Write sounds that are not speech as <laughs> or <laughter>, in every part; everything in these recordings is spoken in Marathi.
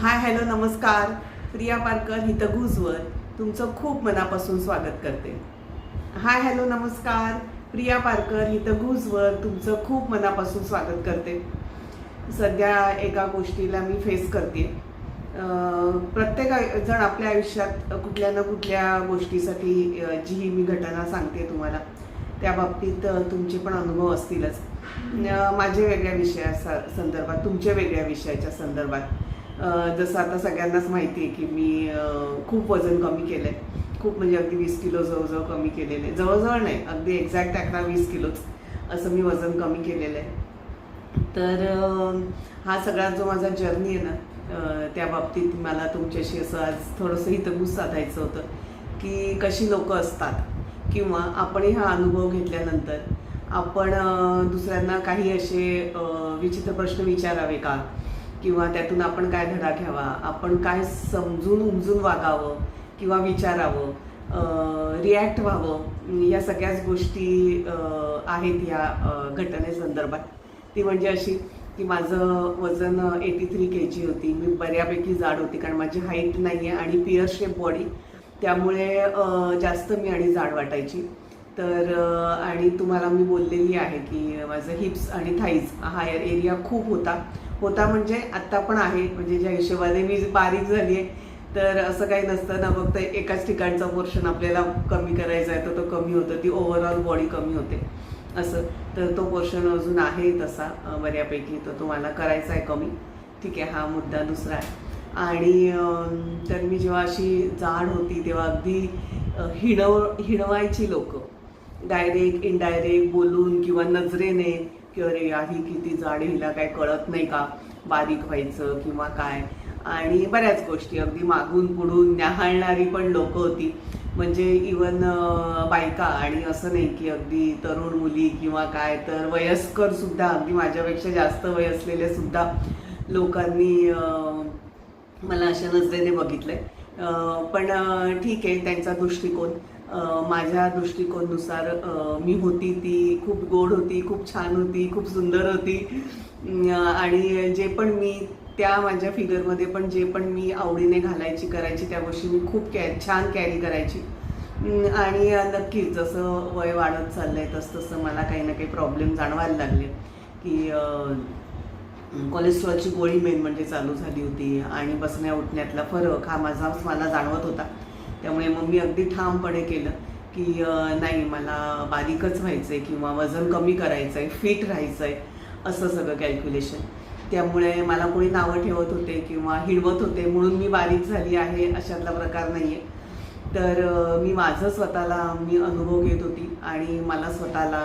हाय हॅलो नमस्कार. प्रिया पारकर हितगुजवर तुमचं खूप मनापासून स्वागत करते. हाय हॅलो नमस्कार. प्रिया पारकर हितगुजवर तुमचं खूप मनापासून स्वागत करते. सध्या एका गोष्टीला मी फेस करते. प्रत्येक जण आपल्या आयुष्यात कुठल्या ना कुठल्या गोष्टीसाठी जी मी घटना सांगते तुम्हाला त्या बाबतीत तुमचे पण अनुभव असतीलच. माझे वेगळ्या विषया संदर्भात तुमच्या वेगळ्या विषयाच्या संदर्भात. जसं आता सगळ्यांनाच माहिती आहे की मी खूप वजन कमी केलं आहे खूप म्हणजे अगदी वीस किलो जवळजवळ कमी केलेले. जवळजवळ नाही अगदी एक्झॅक्ट अकरा वीस किलोच असं मी वजन कमी केलेलं आहे तर हा सगळा जो माझा जर्नी आहे ना त्या बाबतीत मला तुमच्याशी असं आज थोडंसं हितगुज साधायचं होतं की कशी लोक असतात किंवा आपणही हा अनुभव घेतल्यानंतर आपण दुसऱ्यांना काही असे विचित्र प्रश्न विचारावे का? किंवा त्यातून आपण काय धडा घ्यावा आपण काय समजून उमजून वागावं किंवा विचारावं रिॲक्ट व्हावं या सगळ्याच गोष्टी आहेत या घटनेसंदर्भात. ती म्हणजे अशी की माझं वजन एटी थ्री के जी होती. मी बऱ्यापैकी जाड होती कारण माझी हाईट नाही आहे आणि पिअर शेप बॉडी त्यामुळे जास्त मी आणि जाड वाटायची. तर आणि तुम्हाला मी बोललेली आहे की माझं हिप्स आणि थाईज हा एरिया खूप होता. होता म्हणजे आत्ता पण आहे. म्हणजे ज्या हिशोबाने मी बारीक झाली आहे तर असं काही नसतं ना फक्त एकाच ठिकाणचा पोर्शन आपल्याला कमी करायचा आहे तर तो कमी होतो. ती ओव्हरऑल बॉडी कमी होते. असं. तर तो पोर्शन अजून आहे तसा बऱ्यापैकी. तर तुम्हाला करायचा आहे कमी. ठीक आहे हा मुद्दा दुसरा आहे. आणि तर मी जेव्हा अशी जाड होती तेव्हा अगदी हिणव हिणवायची लोक. डायरेक्ट इनडायरेक्ट बोलून किंवा नजरेने की अरे ही किती जाड हिला काय कळत नाही का? बारीक व्हायचं किंवा काय? आणि बऱ्याच गोष्टी. अगदी मागून पुढून न्याहाळणारी पण लोक होती. म्हणजे इवन बायका आणि असं नाही की अगदी तरुण मुली किंवा काय तर वयस्कर सुद्धा अगदी माझ्यापेक्षा जास्त वय असलेले सुद्धा लोकांनी मला अशा नजरेने बघितलंय. पण ठीक आहे त्यांचा दृष्टिकोन. माझ्या दृष्टिकोननुसार मी होती ती खूप गोड होती खूप छान होती खूप सुंदर होती. आणि जे पण मी त्या माझ्या फिगरमध्ये पण जे पण मी आवडीने घालायची करायची त्या गोष्टी मी खूप कॅ छान कॅरी करायची. आणि नक्कीच जसं वय वाढत चाललंय तसं तसं मला काही ना काही प्रॉब्लेम जाणवायला लागले. की कोलेस्ट्रॉलची गोळी मेन म्हणजे चालू झाली होती आणि बसण्या उठण्यातला फरक हा माझा मला जाणवत होता. त्यामुळे मग मी अगदी ठामपणे केलं की नाही मला बारीकच व्हायचं आहे किंवा वजन कमी करायचं आहे फिट राहायचं आहे असं सगळं कॅल्क्युलेशन त्यामुळे मला कोणी नावं ठेवत होते किंवा हिडवत होते म्हणून मी बारीक झाली आहे अशातला प्रकार नाही आहे तर मी माझं स्वतःला मी अनुभव घेत होती आणि मला स्वतःला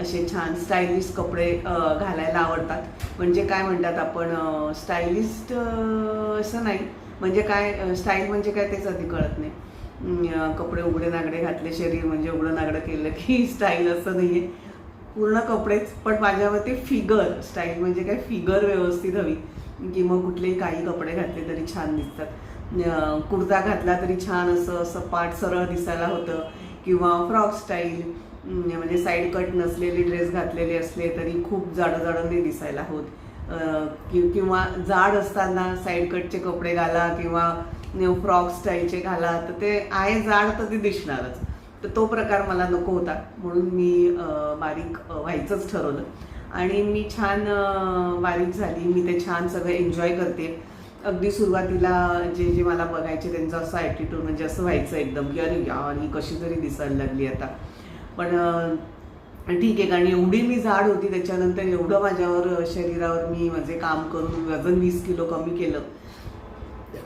असे छान स्टायलिश कपडे घालायला आवडतात. म्हणजे काय म्हणतात आपण स्टायलिस्ट असं नाही. म्हणजे काय स्टाईल म्हणजे काय तेच आधी कळत नाही. कपडे उघडे नागडे घातले शरीर म्हणजे उघडं नागडं केलं की <laughs> स्टाईल असं नाही आहे पूर्ण कपडेच पण माझ्यावरती फिगर स्टाईल म्हणजे काय फिगर व्यवस्थित हवी. की मग कुठलेही काही कपडे घातले तरी छान दिसतात. कुर्ता घातला तरी छान असं सपाट सरळ दिसायला होतं. किंवा फ्रॉक स्टाईल म्हणजे साईड कट नसलेले ड्रेस घातलेले असले तरी खूप जाडं जाडं नाही दिसायला होत. कि- किंवा जाड असताना साईड कटचे कपडे घाला किंवा फ्रॉक स्टाईलचे घाला तर ते आहे जाड तर ते दिसणारच. तर तो प्रकार मला नको होता. म्हणून मी बारीक व्हायचंच ठरवलं. आणि मी छान बारीक झाली. मी ते छान सगळं एन्जॉय करते. अगदी सुरुवातीला जे जे मला बघायचे त्यांचा असा ॲटिट्यूड म्हणजे असं व्हायचं एकदम की अरे यार ही कशी तरी दिसायला लागली आता. पण ठीक आहे कारण एवढी मी जाड होती त्याच्यानंतर एवढं माझ्यावर शरीरावर मी माझे काम करून वजन वीस किलो कमी केलं.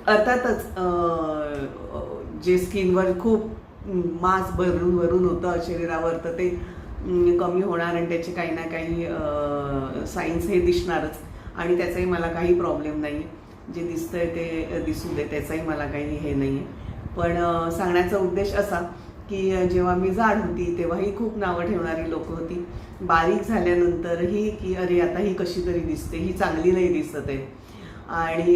अर्थातच जे स्किनवर खूप मास भरून भरून होतं शरीरावर तर ते कमी होणार आणि त्याचे काही ना काही सायन्स हे दिसणारच. आणि त्याचाही मला काही प्रॉब्लेम नाही जे दिसतंय ते दिसू दे त्याचाही मला काही हे नाही आहे पण सांगण्याचा उद्देश असा की जेव्हा मी जाड होती तेव्हाही खूप नावं ठेवणारी लोक होती. बारीक झाल्यानंतरही की अरे आता ही कशी तरी दिसते ही चांगली नाही दिसत आहे. आणि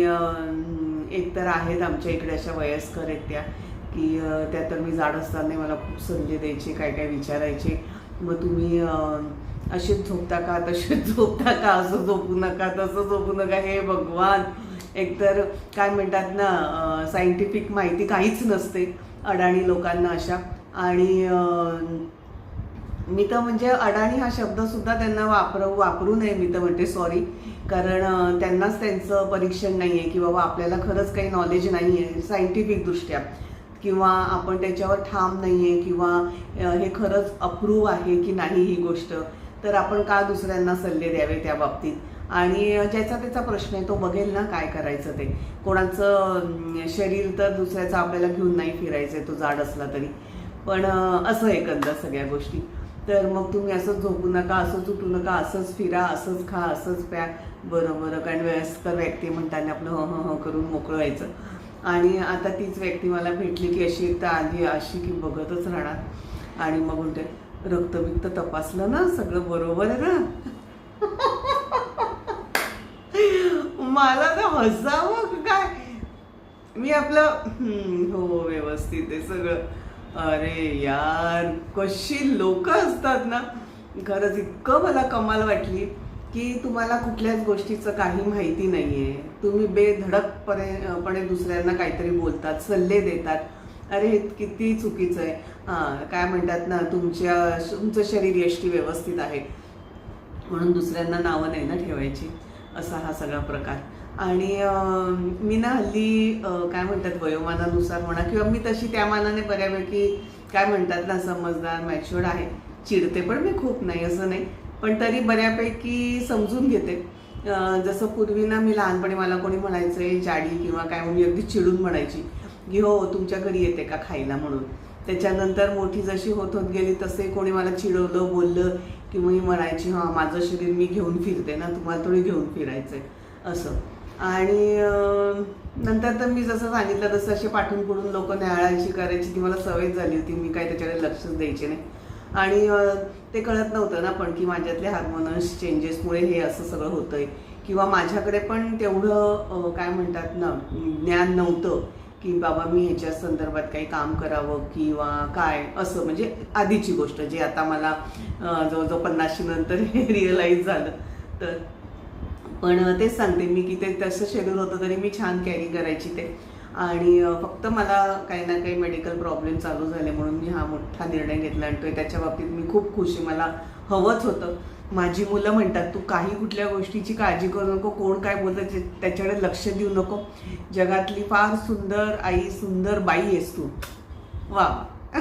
एक तर आहेत आमच्या इकडे अशा वयस्कर आहेत त्या की त्या तर मी जाड असताना मला खूप संधी द्यायची काय काय विचारायचे. मग तुम्ही अशीच असेच झोपता का तसेच <laughs> झोपता का असं झोपू नका तसं झोपू नका हे भगवान. एकतर काय म्हणतात ना सायंटिफिक माहिती काहीच नसते अडाणी लोकांना अशा. आणि मी तर म्हणजे अडाणी हा शब्द सुद्धा त्यांना वापर वापरू नये मी तर म्हणते सॉरी कारण त्यांनाच त्यांचं परीक्षण नाही आहे की बाबा आपल्याला खरंच काही नॉलेज नाही आहे सायंटिफिकदृष्ट्या किंवा आपण त्याच्यावर ठाम नाही आहे किंवा हे खरंच अप्रूव्ह आहे की नाही ही गोष्ट तर आपण का दुसऱ्यांना सल्ले द्यावे त्या बाबतीत? आणि ज्याचा त्याचा प्रश्न आहे तो बघेल ना काय करायचं ते. कोणाचं शरीर तर दुसऱ्याचं आपल्याला घेऊन नाही फिरायचं आहे तो जाड असला तरी. पण असं एकंदर सगळ्या गोष्टी. तर मग तुम्ही असंच झोपू नका असंच उठू नका असंच फिरा असंच खा असंच प्या. बरं बरं. कारण वयस्कर व्यक्ती म्हणताना आपलं ह ह ह करून मोकळं व्हायचं. आणि आता तीच व्यक्ती मला भेटली की अशी एक तर आधी अशी की बघतच राहणार. आणि मग म्हणते रक्तबिक्त तपासलं ना सगळं बरोबर आहे ना? <laughs> मला तर हसावं काय? मी आपलं हो व्यवस्थित आहे सगळं. अरे यार कशी लोक असतात ना? खरंच इतकं मला कमाल वाटली की तुम्हाला कुठल्याच गोष्टीचं काही माहिती नाहीये. तुम्ही बेधडकपणे पणे दुसऱ्यांना काहीतरी बोलतात सल्ले देतात. अरे हे किती चुकीचं आहे. हां काय म्हणतात ना तुमच्या तुमचं शरीर यष्टी व्यवस्थित आहे. म्हणून दुसऱ्यांना नावं नाही ना ठेवायची. असा हा सगळा प्रकार. आणि मी ना हल्ली काय म्हणतात वयोमानानुसार म्हणा किंवा मी तशी त्या मानाने बऱ्यापैकी काय म्हणतात ना समजदार मॅच्युअर्ड आहे. चिडते पण मी खूप नाही असं नाही. पण तरी बऱ्यापैकी समजून घेते. जसं पूर्वी ना मी लहानपणी मला कोणी म्हणायचं जाडी किंवा काय म्हणून अगदी चिडून म्हणायची की हो तुमच्या घरी येते का खायला? म्हणून. त्याच्यानंतर मोठी जशी होत होत गेली तसे कोणी मला चिडवलं बोललं की मी म्हणायची हां माझं शरीर मी घेऊन फिरते ना तुम्हाला थोडी घेऊन फिरायचं आहे असं. आणि नंतर तर मी जसं सांगितलं तसं असे पाठून पुढून लोक न्याहाळायची करायची ती मला सवय झाली होती. मी काय त्याच्याकडे लक्षच द्यायचे नाही. आणि ते कळत नव्हतं ना पण की माझ्यातले हार्मोनल्स चेंजेसमुळे हे असं सगळं होतं आहे किंवा माझ्याकडे पण तेवढं काय म्हणतात ना ज्ञान नव्हतं की बाबा मी ह्याच्या संदर्भात काही काम करावं किंवा काय असं. म्हणजे आधीची गोष्ट जे आता मला जवळजवळ पन्नासशी नंतर हे <laughs> रिअलाईज झालं. तर पण तेच सांगते मी की ते तसं शेड्यूल होतं तरी मी छान कॅरी करायची ते. आणि फक्त मला काही ना काही मेडिकल प्रॉब्लेम चालू झाले म्हणून मी हा मोठा निर्णय घेतला आणि तो त्याच्या बाबतीत मी खूप खुश आहे. मला हवंच होतं. माझी मुलं म्हणतात तू काही कुठल्या गोष्टीची काळजी करू नको कोण काय बोलतं त्याच्याकडे लक्ष देऊ नको. जगातली फार सुंदर आई सुंदर बाई आहेस तू. वा <laughs>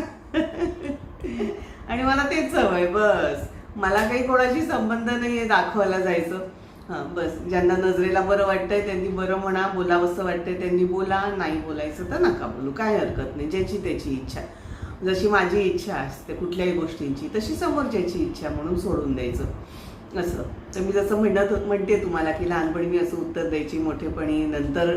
आणि मला तेच हवं आहे बस. मला काही कोणाशी संबंध नाही आहे दाखवायला जायचं. हां बस. ज्यांना नजरेला बरं वाटतंय त्यांनी बरं म्हणा बोलावंसं वाटतंय त्यांनी बोला नाही बोलायचं तर नका बोलू काय हरकत नाही ज्याची त्याची इच्छा जशी माझी इच्छा असते कुठल्याही गोष्टींची तशी समोरच्याची इच्छा म्हणून सोडून द्यायचं. असं. तर मी जसं म्हणत म्हणते तुम्हाला की लहानपणी मी असं उत्तर द्यायची मोठेपणी नंतर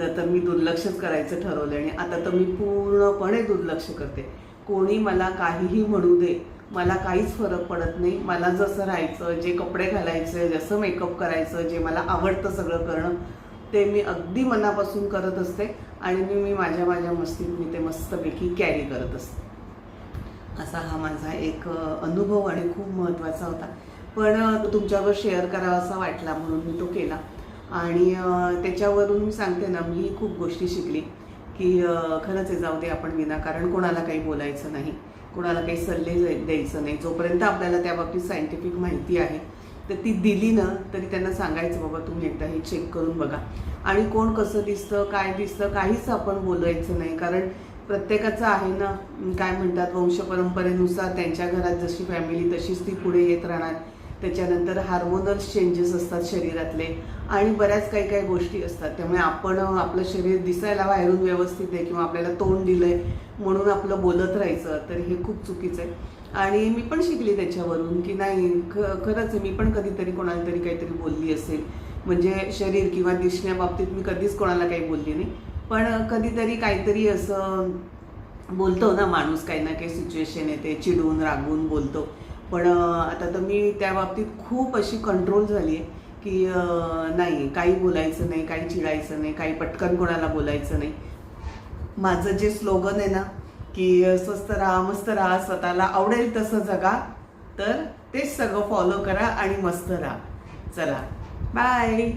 तर मी दुर्लक्षच करायचं ठरवलं आणि आता तर मी पूर्णपणे दुर्लक्ष करते. कोणी मला काहीही म्हणू दे मला काहीच फरक पडत नाही. मला जसं राहायचं जे कपडे घालायचे जसं मेकअप करायचं जे मला आवडतं सगळं करणं ते मी अगदी मनापासून करत असते आणि मी मी माझ्या माझ्या मस्तीत मी ते मस्तपैकी कॅरी करत असते. असा हा माझा एक अनुभव आणि खूप महत्त्वाचा होता. पण तुमच्यावर शेअर करावा असा वाटला म्हणून मी तो केला. आणि त्याच्यावरून मी सांगते ना मी खूप गोष्टी शिकली. की खरंच आहे जाऊ दे आपण विनाकारण कोणाला काही बोलायचं नाही. कोणाला काही सल्ले द्यायचं नाही. जोपर्यंत आपल्याला त्या बाबतीत सायंटिफिक माहिती आहे तर ती दिली ना तरी त्यांना सांगायचं बाबा तुम्ही एकदा हे चेक करून बघा. आणि कोण कसं दिसतं काय दिसतं काहीच आपण बोलायचं नाही. कारण प्रत्येकाचं आहे ना काय म्हणतात वंश परंपरेनुसार त्यांच्या घरात जशी फॅमिली तशीच ती पुढे येत राहणार. त्याच्यानंतर हार्मोनल्स चेंजेस असतात शरीरातले आणि बऱ्याच काही काही गोष्टी असतात. त्यामुळे आपण आपलं शरीर दिसायला बाहेरून व्यवस्थित आहे किंवा आपल्याला तोंड दिलंय म्हणून आपलं बोलत राहायचं तर हे खूप चुकीचं आहे. आणि मी पण शिकली त्याच्यावरून की नाही ख खरंच आहे मी पण कधीतरी कोणाला तरी काहीतरी बोलली असेल. म्हणजे शरीर किंवा दिसण्याबाबतीत मी कधीच कोणाला काही बोलली नाही. पण कधीतरी काहीतरी असं बोलतो ना माणूस काही ना काही सिच्युएशन येते चिडून रागवून बोलतो. पण आता तर मी त्या बाबतीत खूप अशी कंट्रोल झाली आहे की नाही काही बोलायचं नाही काही चिडायचं नाही काही पटकन कोणाला बोलायचं नाही. माझं जे स्लोगन आहे ना की स्वस्त राहा मस्त राहा स्वतःला आवडेल तसं जगा तर तेच सगळं फॉलो करा आणि मस्त राहा. चला बाय